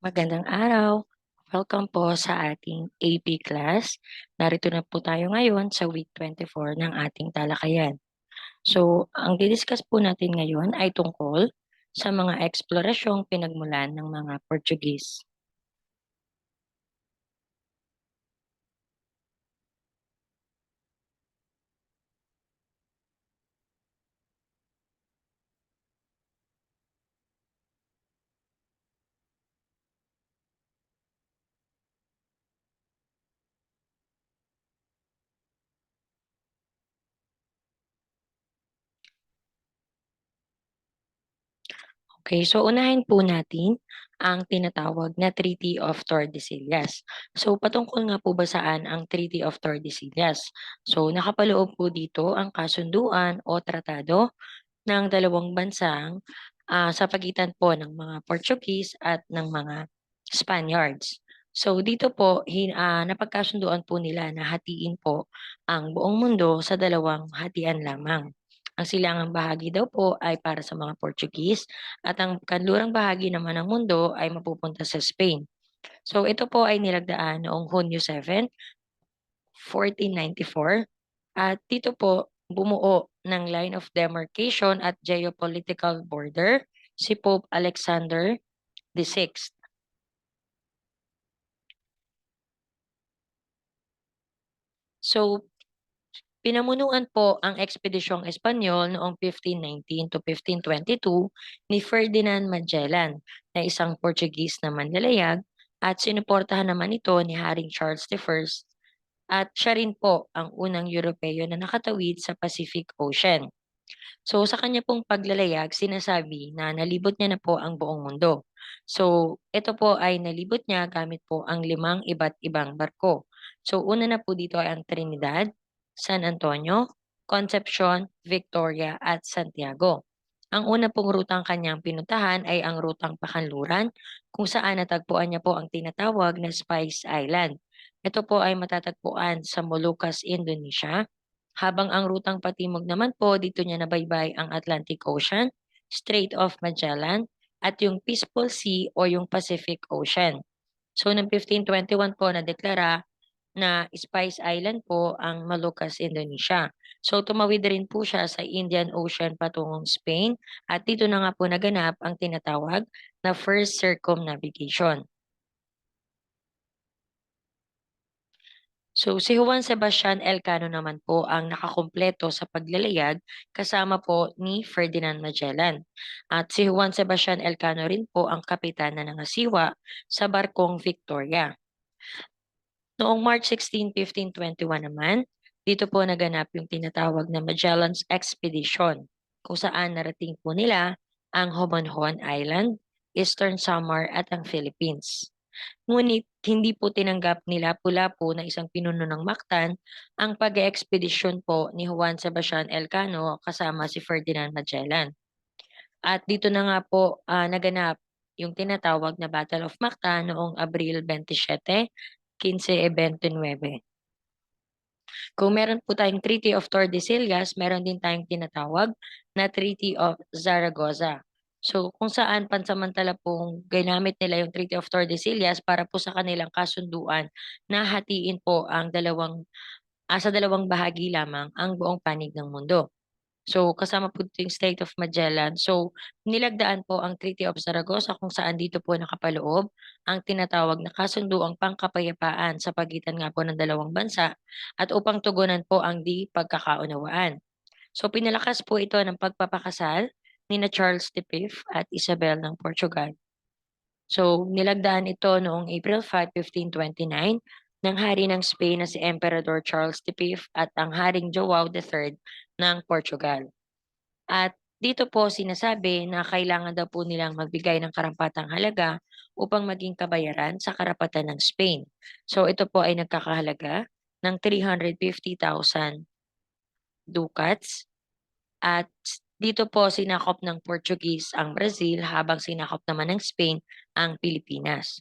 Magandang araw. Welcome po sa ating AP class. Narito na po tayo ngayon sa week 24 ng ating talakayan. So, ang didiscuss po natin ngayon ay tungkol sa mga eksplorasyong pinagmulan ng mga Portuguese. Okay, so unahin po natin ang tinatawag na Treaty of Tordesillas. So patungkol nga po ba saan ang Treaty of Tordesillas? So nakapaloob po dito ang kasunduan o tratado ng dalawang bansang ah, sa pagitan po ng mga Portuguese at ng mga Spaniards. So dito po hin, ah, napagkasunduan po nila na hatiin po ang buong mundo sa dalawang hatian lamang. Ang silangang bahagi daw po ay para sa mga Portuguese at ang kanlurang bahagi naman ng mundo ay mapupunta sa Spain. So ito po ay nilagdaan noong Hunyo 7, 1494 at dito po bumuo ng line of demarcation at geopolitical border si Pope Alexander VI. So, pinamunuan po ang ekspedisyong Espanyol noong 1519 to 1522 ni Ferdinand Magellan na isang Portuguese na manlalayag at sinuportahan naman ito ni Haring Charles I at siya rin po ang unang Europeo na nakatawid sa Pacific Ocean. So sa kanya pong paglalayag, sinasabi na nalibot niya na po ang buong mundo. So ito po ay nalibot niya gamit po ang limang iba't ibang barko. So una na po dito ay ang Trinidad, San Antonio, Concepcion, Victoria at Santiago. Ang una pong rutang kanyang pinuntahan ay ang rutang Pakanluran kung saan natagpuan niya po ang tinatawag na Spice Island. Ito po ay matatagpuan sa Moluccas, Indonesia habang ang rutang patimog naman po, dito niya nabaybay ang Atlantic Ocean, Strait of Magellan, at yung Peaceful Sea o yung Pacific Ocean. So, noong 1521 po na-deklara na Spice Island po ang Moluccas, Indonesia. So, tumawid rin po siya sa Indian Ocean patungong Spain at dito na nga po naganap ang tinatawag na First Circumnavigation. So si Juan Sebastian Elcano naman po ang nakakumpleto sa paglalayag kasama po ni Ferdinand Magellan. At si Juan Sebastian Elcano rin po ang kapitan na nangasiwa sa barkong Victoria. Noong March 16, 1521 naman, dito po naganap yung tinatawag na Magellan's Expedition kung saan narating po nila ang Homonhon Island, Eastern Samar at ang Philippines. Ngunit hindi po tinanggap ni Lapu-Lapu na isang pinuno ng Mactan ang pag-eekspedisyon po ni Juan Sebastian Elcano kasama si Ferdinand Magellan. At dito na nga po uh, naganap yung tinatawag na Battle of Mactan noong Abril 27, 1529. Kung meron po tayong Treaty of Tordesillas, meron din tayong tinatawag na Treaty of Zaragoza. So kung saan pansamantala pong ginamit nila yung Treaty of Tordesillas para po sa kanilang kasunduan na hatiin po ang dalawang sa dalawang bahagi lamang ang buong panig ng mundo. So kasama po yung State of Magellan. So nilagdaan po ang Treaty of Zaragoza kung saan dito po nakapaloob ang tinatawag na kasunduang pangkapayapaan sa pagitan nga po ng dalawang bansa at upang tugunan po ang di pagkakaunawaan. So pinalakas po ito ng pagpapakasal ni na Charles V at Isabel ng Portugal. So, nilagdaan ito noong April 5, 1529 ng hari ng Spain na si Emperador Charles V at ang haring Joao III ng Portugal. At dito po sinasabi na kailangan daw po nilang magbigay ng karampatang halaga upang maging kabayaran sa karapatan ng Spain. So ito po ay nagkakahalaga ng 350,000 ducats at dito po sinakop ng Portuguese ang Brazil habang sinakop naman ng Spain ang Pilipinas.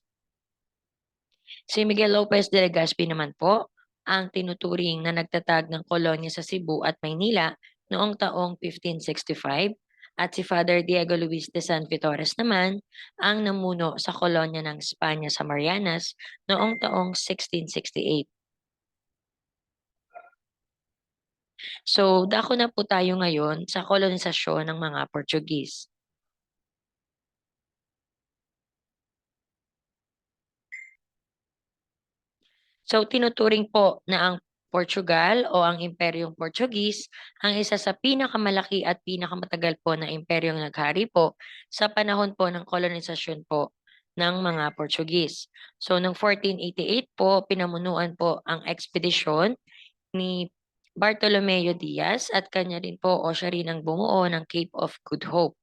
Si Miguel Lopez de Legazpi naman po ang tinuturing na nagtatag ng kolonya sa Cebu at Maynila noong taong 1565 At si Father Diego Luis de San Vitores naman ang namuno sa kolonya ng Espanya sa Marianas noong taong 1668. So, dako na po tayo ngayon sa kolonisasyon ng mga Portuguese. So, tinuturing po na ang Portugal o ang Imperyong Portuguese ang isa sa pinakamalaki at pinakamatagal po na imperyong naghari po sa panahon po ng kolonisasyon po ng mga Portuguese. So, noong 1488 po, pinamunuan po ang ekspedisyon ni Bartolomeo Diaz at kanya rin po o siya rin ang bumuo ng Cape of Good Hope.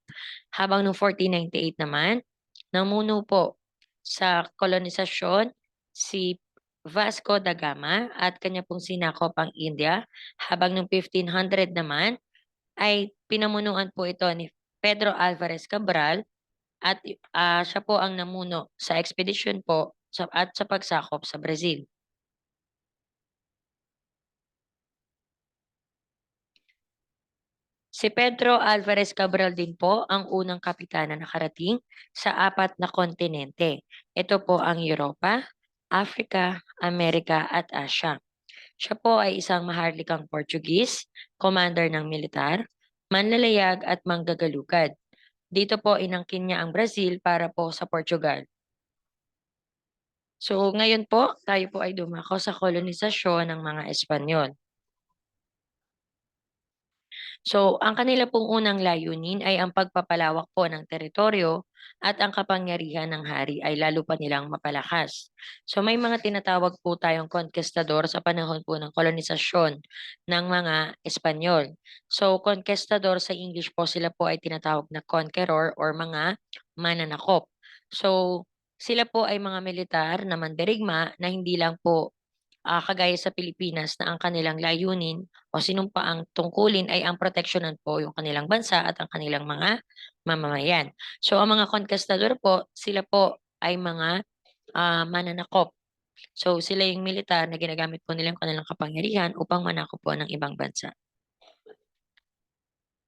Habang noong 1498 naman, namuno po sa kolonisasyon si Vasco da Gama at kanya pong sinakop ang India. Habang noong 1500 naman ay pinamunuan po ito ni Pedro Alvarez Cabral at uh, siya po ang namuno sa expedition po sa, at sa pagsakop sa Brazil. Si Pedro Alvarez Cabral din po ang unang kapitan na nakarating sa apat na kontinente. Ito po ang Europa, Africa, Amerika at Asia. Siya po ay isang maharlikang Portuguese, commander ng militar, manlalayag at manggagalugad. Dito po inangkin niya ang Brazil para po sa Portugal. So ngayon po, tayo po ay dumako sa kolonisasyon ng mga Espanyol. So, ang kanila pong unang layunin ay ang pagpapalawak po ng teritoryo at ang kapangyarihan ng hari ay lalo pa nilang mapalakas. So, may mga tinatawag po tayong conquistador sa panahon po ng kolonisasyon ng mga Espanyol. So, conquistador sa English po sila po ay tinatawag na conqueror or mga mananakop. So, sila po ay mga militar na mandirigma na hindi lang po uh, kagaya sa Pilipinas na ang kanilang layunin o sinumpa ang tungkulin ay ang proteksyonan po yung kanilang bansa at ang kanilang mga mamamayan. So ang mga conquistador po, sila po ay mga uh, mananakop. So sila yung militar na ginagamit po nila yung kanilang kapangyarihan upang manakop po ng ibang bansa.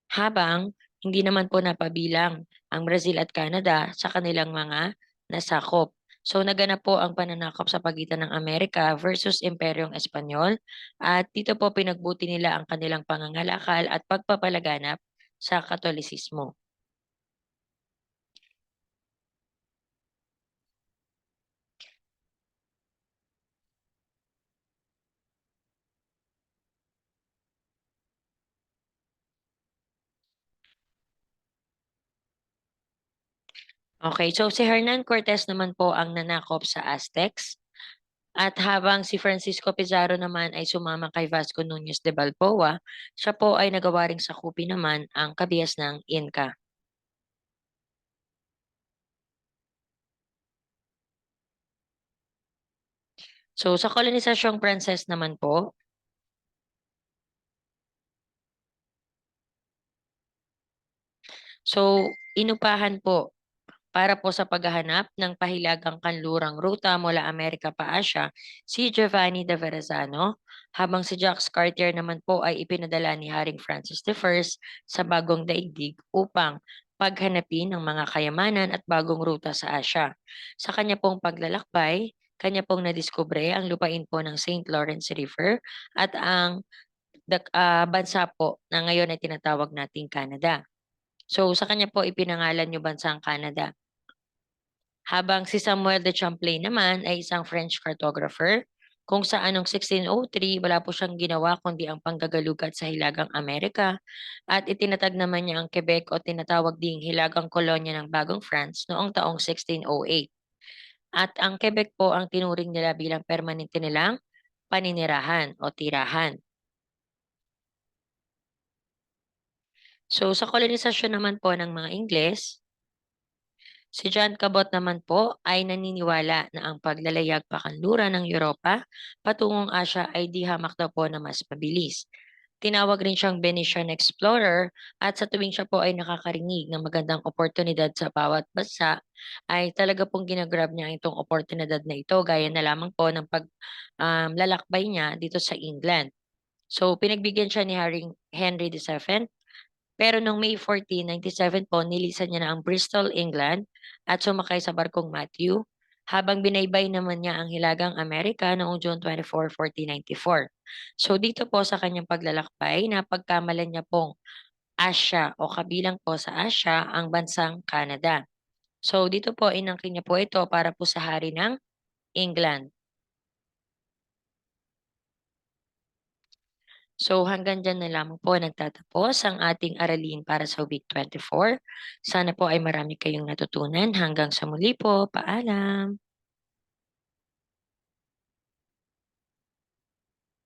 Habang hindi naman po napabilang ang Brazil at Canada sa kanilang mga nasakop. So naganap po ang pananakop sa pagitan ng Amerika versus Imperyong Espanyol at dito po pinagbuti nila ang kanilang pangangalakal at pagpapalaganap sa Katolisismo. Okay, so si Hernan Cortez naman po ang nanakop sa Aztecs. At habang si Francisco Pizarro naman ay sumama kay Vasco Nunez de Balboa, siya po ay nagawa ring sakupin naman ang kabias ng Inca. So sa kolonisasyong Pranses naman po, So, inupahan po para po sa paghahanap ng pahilagang kanlurang ruta mula Amerika pa Asia, si Giovanni de Verrazano, habang si Jacques Cartier naman po ay ipinadala ni Haring Francis I sa bagong daigdig upang paghanapin ng mga kayamanan at bagong ruta sa Asia. Sa kanya pong paglalakbay, kanya pong nadiskubre ang lupain po ng St. Lawrence River at ang uh, bansa po na ngayon ay tinatawag nating Canada. So sa kanya po ipinangalan yung bansang Canada. Habang si Samuel de Champlain naman ay isang French cartographer, kung sa anong 1603 wala po siyang ginawa kundi ang panggagalugat sa Hilagang Amerika at itinatag naman niya ang Quebec o tinatawag ding Hilagang Kolonya ng Bagong France noong taong 1608. At ang Quebec po ang tinuring nila bilang permanente nilang paninirahan o tirahan. So sa kolonisasyon naman po ng mga Ingles, si John Cabot naman po ay naniniwala na ang paglalayag pakanlura ng Europa patungong Asya ay di hamak daw po na mas mabilis. Tinawag rin siyang Venetian Explorer at sa tuwing siya po ay nakakarinig ng magandang oportunidad sa bawat bansa ay talaga pong ginagrab niya itong oportunidad na ito gaya na lamang po ng paglalakbay um, niya dito sa England. So pinagbigyan siya ni Henry VII Pero noong May 14, 97 po, nilisan niya na ang Bristol, England at sumakay sa barkong Matthew habang binaybay naman niya ang Hilagang Amerika noong June 24, 1494. So dito po sa kanyang paglalakbay, napagkamalan niya pong Asya o kabilang po sa Asya ang bansang Canada. So dito po inangkin niya po ito para po sa hari ng England. So hanggang dyan na lamang po nagtatapos ang ating aralin para sa week 24. Sana po ay marami kayong natutunan. Hanggang sa muli po. Paalam!